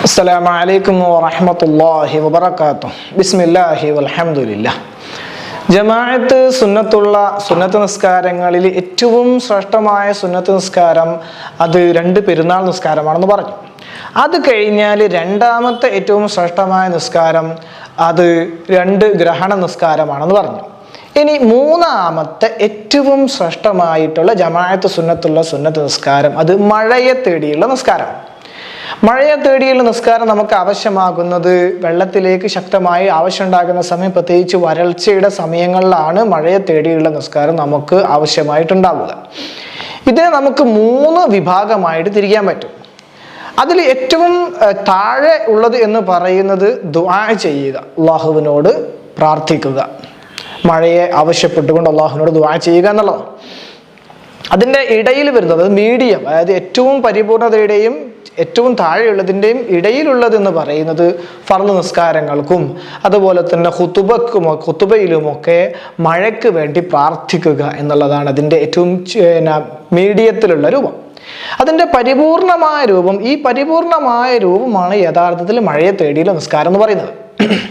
السلام عليكم ورحمة الله وبركاته بسم الله والحمد لله ജമാഅത്ത് സുന്നത്തുള്ള സുന്നത്ത് നിസ്കാരങ്ങളിൽ ഏറ്റവും ശ്രേഷ്ഠമായ സുന്നത്ത് നിസ്കാരം അത് രണ്ട് പെരുന്നാൾ നിസ്കാരമാണെന്ന് പറഞ്ഞു അത് കഴിഞ്ഞാൽ രണ്ടാമത്തെ ഏറ്റവും ശ്രേഷ്ഠമായ നിസ്കാരം അത് രണ്ട് ഗ്രഹണ നിസ്കാരമാണെന്ന് പറഞ്ഞു ഇനി മൂന്നാമത്തെ ഏറ്റവും ശ്രേഷ്ഠമായിട്ടുള്ള ജമാഅത്ത് സുന്നത്തുള്ള സുന്നത്ത് നിസ്കാരം അത് മഴയെ തേടിയുള്ള നിസ്കാരം മഴയെ തേടിയുള്ള നിസ്കാരം നമുക്ക് ആവശ്യമാകുന്നത് വെള്ളത്തിലേക്ക് ശക്തമായി ആവശ്യമുണ്ടാകുന്ന സമയം പ്രത്യേകിച്ച് വരൾച്ചയുടെ സമയങ്ങളിലാണ് മഴയെ തേടിയുള്ള നിസ്കാരം നമുക്ക് ആവശ്യമായിട്ടുണ്ടാവുക. ഇതിനെ നമുക്ക് മൂന്ന് വിഭാഗമായിട്ട് തിരിക്കാൻ പറ്റും. അതിൽ ഏറ്റവും താഴെ ഉള്ളത് എന്ന് പറയുന്നത് ദുആ ചെയ്യുക അള്ളാഹുവിനോട് പ്രാർത്ഥിക്കുക. മഴയെ ആവശ്യപ്പെട്ടുകൊണ്ട് അള്ളാഹുവിനോട് ദുആ ചെയ്യുക എന്നുള്ളതാണ് അതിന്റെ ഇടയിൽ വരുന്നത് മീഡിയം അതായത് ഏറ്റവും പരിപൂർണതയുടെയും ഏറ്റവും താഴെയുള്ളതിന്റെയും ഇടയിലുള്ളത് എന്ന് പറയുന്നത് ഫർദ് നിസ്കാരങ്ങൾക്കും അതുപോലെ തന്നെ ഹുത്തുബക്കും ഹുത്തുബയിലുമൊക്കെ മഴയ്ക്ക് വേണ്ടി പ്രാർത്ഥിക്കുക എന്നുള്ളതാണ് അതിന്റെ ഏറ്റവും മീഡിയത്തിലുള്ള രൂപം. അതിന്റെ പരിപൂർണമായ രൂപം ഈ പരിപൂർണമായ രൂപമാണ് യഥാർത്ഥത്തിൽ മഴയെ തേടിയുള്ള നിസ്കാരം എന്ന് പറയുന്നത്.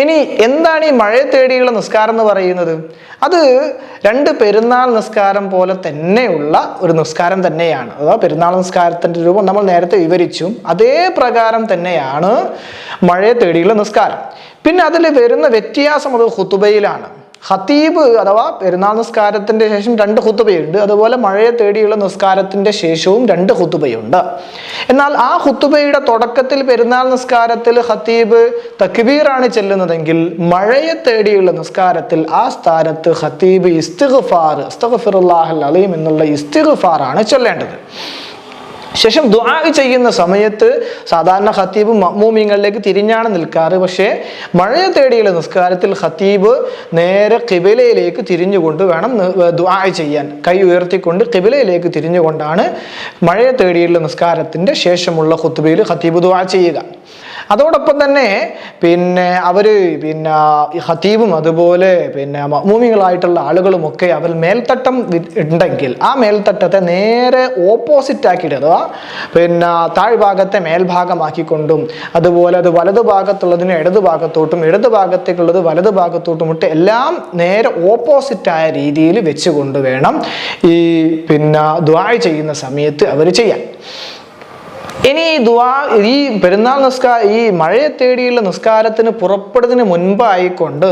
ഇനി എന്താണ് ഈ മഴയെ തേടിയുള്ള നിസ്കാരം എന്ന് പറയുന്നത്? അത് രണ്ട് പെരുന്നാൾ നിസ്കാരം പോലെ തന്നെയുള്ള ഒരു നിസ്കാരം തന്നെയാണ്. അഥവാ പെരുന്നാൾ നിസ്കാരത്തിന്റെ രൂപം നമ്മൾ നേരത്തെ വിവരിച്ചു. അതേ പ്രകാരം തന്നെയാണ് മഴയെ തേടിയുള്ള നിസ്കാരം. പിന്നെ അതിൽ വരുന്ന വ്യത്യാസം അത് ഹുത്തുബയിലാണ് ഖത്തീബ് അഥവാ പെരുന്നാൾ നിസ്കാരത്തിന്റെ ശേഷം രണ്ട് ഹുത്തുബയുണ്ട് അതുപോലെ മഴയെ തേടിയുള്ള നിസ്കാരത്തിന്റെ ശേഷവും രണ്ട് ഹുത്തുബയുണ്ട് എന്നാൽ ആ ഹുത്തുബയുടെ തുടക്കത്തിൽ പെരുന്നാൾ നിസ്കാരത്തിൽ ഹത്തീബ് തക്ബീറാണ് ചെല്ലുന്നതെങ്കിൽ മഴയെ തേടിയുള്ള നിസ്കാരത്തിൽ ആ സ്ഥാനത്ത് ഹത്തീബ് ഇസ്തിഗ്ഫാർ അസ്തഗ്ഫിറുല്ലാഹൽ അലീം എന്നുള്ള ഇസ്തിഗ്ഫാറാണ് ചൊല്ലേണ്ടത്. ശേഷം ദുആ ചെയ്യുന്ന സമയത്ത് സാധാരണ ഖത്തീബ് മമ്മൂമിങ്ങളിലേക്ക് തിരിഞ്ഞാണ് നിൽക്കാറ്. പക്ഷേ മഴയെ തേടിയുള്ള നിസ്കാരത്തിൽ ഖത്തീബ് നേരെ കിബിലയിലേക്ക് തിരിഞ്ഞുകൊണ്ട് വേണം ദുആ ചെയ്യാൻ. കൈ ഉയർത്തിക്കൊണ്ട് കിബിലയിലേക്ക് തിരിഞ്ഞുകൊണ്ടാണ് മഴയെ തേടിയുള്ള നിസ്കാരത്തിന്റെ ശേഷമുള്ള ഖുത്തുബയിൽ ഖത്തീബ് ദുആ ചെയ്യുക. അതോടൊപ്പം തന്നെ പിന്നെ അവർ പിന്നെ ഹത്തീബും അതുപോലെ പിന്നെ മമ്മൂമികളായിട്ടുള്ള ആളുകളുമൊക്കെ അവർ മേൽത്തട്ടം ഉണ്ടെങ്കിൽ ആ മേൽത്തട്ടത്തെ നേരെ ഓപ്പോസിറ്റ് ആക്കിയിട്ട് അഥവാ പിന്നെ താഴ്ഭാഗത്തെ മേൽഭാഗമാക്കിക്കൊണ്ടും അതുപോലെ അത് വലതു ഭാഗത്തുള്ളതിന് ഇടതു ഭാഗത്തോട്ടും ഇടതു ഭാഗത്തേക്കുള്ളത് വലതു ഭാഗത്തോട്ടും ഇട്ട് എല്ലാം നേരെ ഓപ്പോസിറ്റായ രീതിയിൽ വെച്ചുകൊണ്ട് വേണം ഈ പിന്നെ ദ്വായ ചെയ്യുന്ന സമയത്ത് അവർ ചെയ്യാൻ. ഇനി ഈ ദുആ ഈ പെരുന്നാൾ നിസ്കാര ഈ മഴയെ തേടിയുള്ള നിസ്കാരത്തിന് പുറപ്പെടുന്നതിന് മുൻപായിക്കൊണ്ട്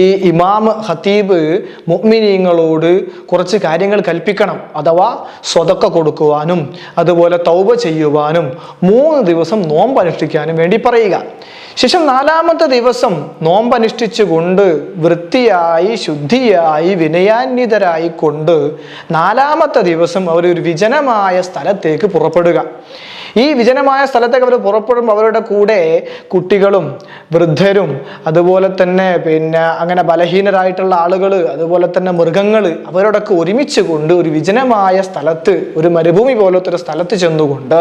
ഈ ഇമാം ഹത്തീബ് മുഅ്മിനീങ്ങളോട് കുറച്ച് കാര്യങ്ങൾ കൽപ്പിക്കണം. അഥവാ സ്വതക്ക കൊടുക്കുവാനും അതുപോലെ തൗബ ചെയ്യുവാനും മൂന്ന് ദിവസം നോമ്പ് അനുഷ്ഠിക്കാനും വേണ്ടി പറയുക. ശേഷം നാലാമത്തെ ദിവസം നോമ്പനുഷ്ഠിച്ചുകൊണ്ട് വൃത്തിയായി ശുദ്ധിയായി വിനയാന്വിതരായി കൊണ്ട് നാലാമത്തെ ദിവസം അവർ ഒരു വിജനമായ സ്ഥലത്തേക്ക് പുറപ്പെടുക. ഈ വിജനമായ സ്ഥലത്തേക്ക് അവർ പുറപ്പെടുമ്പോൾ അവരുടെ കൂടെ കുട്ടികളും വൃദ്ധരും അതുപോലെ തന്നെ പിന്നെ അങ്ങനെ ബലഹീനരായിട്ടുള്ള ആളുകൾ അതുപോലെ തന്നെ മൃഗങ്ങൾ അവരോടൊക്കെ ഒരുമിച്ച് കൊണ്ട് ഒരു വിജനമായ സ്ഥലത്ത് ഒരു മരുഭൂമി പോലത്തെ ഒരു സ്ഥലത്ത് ചെന്നുകൊണ്ട്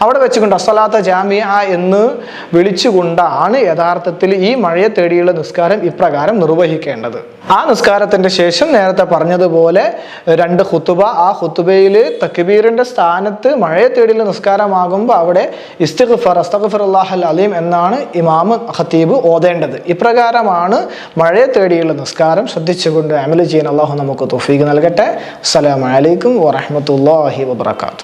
അവിടെ വെച്ചുകൊണ്ട് അസലാത്ത ജാമിയ എന്ന് വിളിച്ചുകൊണ്ടാണ് യഥാർത്ഥത്തിൽ ഈ മഴയെ തേടിയുള്ള നിസ്കാരം ഇപ്രകാരം നിർവഹിക്കേണ്ടത്. ആ നിസ്കാരത്തിന്റെ ശേഷം നേരത്തെ പറഞ്ഞതുപോലെ രണ്ട് ഹുത്തുബ ആ ഹുത്തുബയിൽ തക്ബീറിന്റെ സ്ഥാനത്ത് മഴയെ തേടിയുള്ള നിസ്കാരമാകുമ്പോൾ അവിടെ ഇസ്തിഗ്ഫർ അസ്തഖ്ഫർ അല്ലാഹൽ അലീം എന്നാണ് ഇമാമ് ഖത്തീബ് ഓതേണ്ടത്. ഇപ്രകാരമാണ് മഴയെ തേടിയുള്ള നിസ്കാരം. ശ്രദ്ധിച്ചുകൊണ്ട് അമൽ ചെയ്യാൻ അള്ളാഹു നമുക്ക് തൊഫീക്ക് നൽകട്ടെ. അസ്സലാമു അലൈക്കും വറഹ്മത്തുള്ളാഹി വബറകാതുഹു.